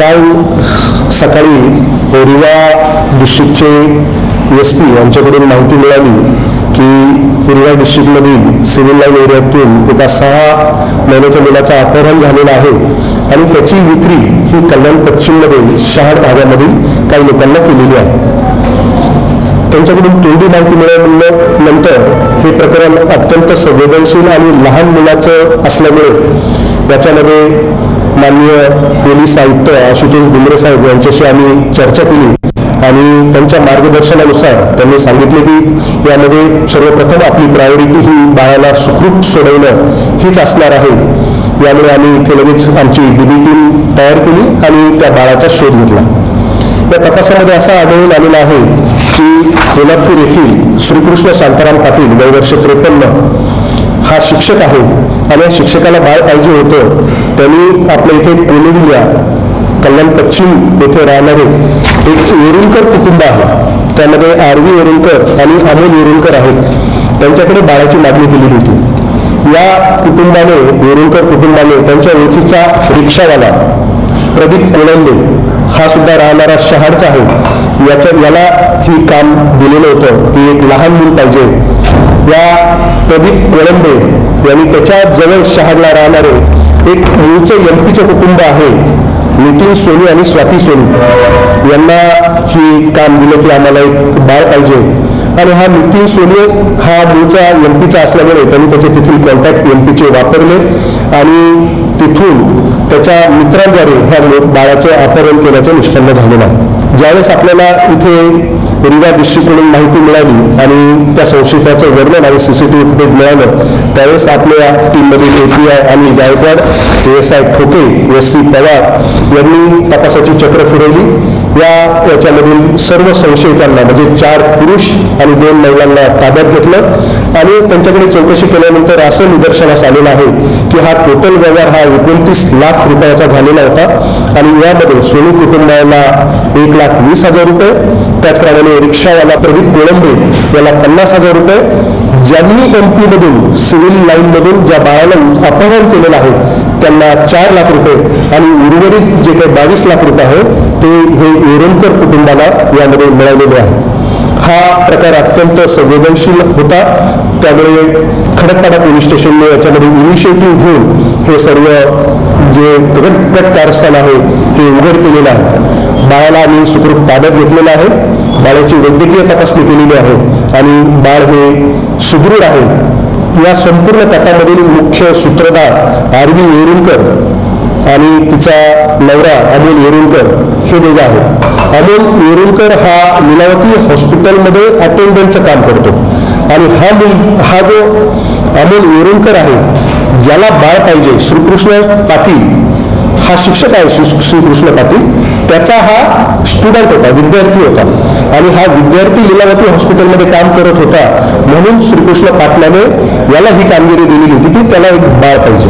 काल सकाळी Riva डिस्ट्रिक्टचे S P यांच्याकडून माहिती मिळाली की रिवा डिस्ट्रिक्टमधील सिव्हिल लाईन एरियातून एका सहा महिन्याच्या मुलाचं अपहरण झालेलं आहे आणि त्याची विक्री ही कल्याण पश्चिममधील शहाड भागामधील काही लोकांना केलेली आहे. त्यांच्याकडून तोंडी माहिती मिळाल्यानंतर हे प्रकरण अत्यंत संवेदनशील आणि लहान मुलाचं असल्यामुळे त्याच्यामध्ये माननीय पोलीस आयुक्त आशुतोष डुमरे साहेब यांच्याशी आम्ही चर्चा केली आणि त्यांच्या मार्गदर्शनानुसार त्यांनी सांगितले की यामध्ये सर्वप्रथम आपली प्रायोरिटी ही बाळाला सुखरूप सोडवणं हीच असणार आहे. यामुळे आम्ही इथे लगेच आमची डीबी टीम तयार केली आणि त्या बाळाचा शोध घेतला. त्या तपासामध्ये असा आढळून आलेला आहे की कोल्हापूर येथील श्रीकृष्ण शांताराम पाटील वय वर्ष त्रेपन्न हा शिक्षक आहे. आणि या शिक्षकाला बाळ पाहिजे होतं. त्यांनी आपल्या इथे कोलेविल्या कल्याण पश्चिम येथे राहणारे एक येरुलकर कुटुंब आहे. त्यामध्ये आरवी व्ही आणि अमोल येरुलकर आहेत. त्यांच्याकडे बाळाची मागणी केलेली होती. या कुटुंबाने येरुलकर कुटुंबाने त्यांच्या ओळखीचा रिक्षावाला प्रदीप कोलंबे हा सुद्धा राहणारा शहाडचा आहे. याच्या याला ही काम दिलेलं होतं. की एक लहान मूल पाहिजे. या प्रदीप कोळंबे यांनी त्याच्याजवळ शहरला राहणारे एक मूळचे एम पीचं कुटुंब आहे नितीन सोनी आणि स्वाती सोनी. यांना ही काम दिलं की आम्हाला एक बाळ पाहिजे. आणि हा नितीन सोनी हा मूळचा एम पीचा असल्यामुळे त्यांनी त्याचे तेथील कॉन्टॅक्ट एम पीचे वापरले. आणि तिथून त्याच्या मित्रांद्वारे ह्या बाळाचं अपहरण केल्याचं निष्पन्न झालेलं आहे. ज्यावेळेस आपल्याला इथे रिवा डिस्ट्रिक्टकडून माहिती मिळाली आणि त्या संशयिताचं वर्णन आणि सीसीटीव्ही फुटेज मिळालं त्यावेळेस आपल्या टीममधील ए पी आय आणि Gaikwad A S I Thoke S C Pawar यांनी तपासाची चक्र फिरवली. या याच्यामधील सर्व संशयितांना म्हणजे चार पुरुष आणि दोन महिलांना ताब्यात घेतलं. आणि त्यांच्याकडे चौकशी केल्यानंतर असं निदर्शनास आलेलं आहे की हा टोटल व्यवहार हा एकोणतीस लाख रुपयाचा झालेला होता. आणि यामध्ये सोनू कुटुंबाला एक लाख वीस हजार रुपये त्याचप्रमाणे रिक्षावाला प्रदीप कोळंबे याला पन्नास हजार रुपये. ज्यांनी एम पीमधून सिव्हिल लाईनमधून ज्या बाळाला अपहरण केलेलं आहे त्यांना चार लाख रुपये आणि उर्वरित जे काही बावीस लाख रुपये आहे ते हे येरंकर कुटुंबाला यामध्ये मिळालेले आहे. हा प्रकार अत्यंत संवेदनशील होता. त्यामुळे खडकपाडा पोलीस स्टेशनने याच्यामध्ये इनिशिएटिव्ह घेऊन हे सर्व जे प्रगट कारस्थान आहे हे उघड केलेलं आहे. बाळाला आम्ही सुखरूप ताब्यात घेतलेलं आहे. बाळाची वैद्यकीय तपासणी केलेली आहे आणि बाळ हे सुदृढ आहे. या संपूर्ण तटामधील मुख्य सूत्रधार आर व्ही येरुलकर आणि तिचा नवरा अमोल येरुलकर हे दोघं आहेत. अमोल येरुलकर हा लीलावती हॉस्पिटलमध्ये अटेंडंटचं काम करतो. आणि हा मुल हा जो अमोल येरुलकर आहे ज्याला बाळ पाहिजे श्रीकृष्ण पाटील हा शिक्षक आहे श्री श्रीकृष्ण पाटील त्याचा हा स्टुडंट होता विद्यार्थी होता. आणि हा विद्यार्थी लीलावती हॉस्पिटलमध्ये काम करत होता. म्हणून श्रीकृष्ण पाटलाने याला ही कामगिरी दिलेली होती की त्याला एक बाळ पाहिजे.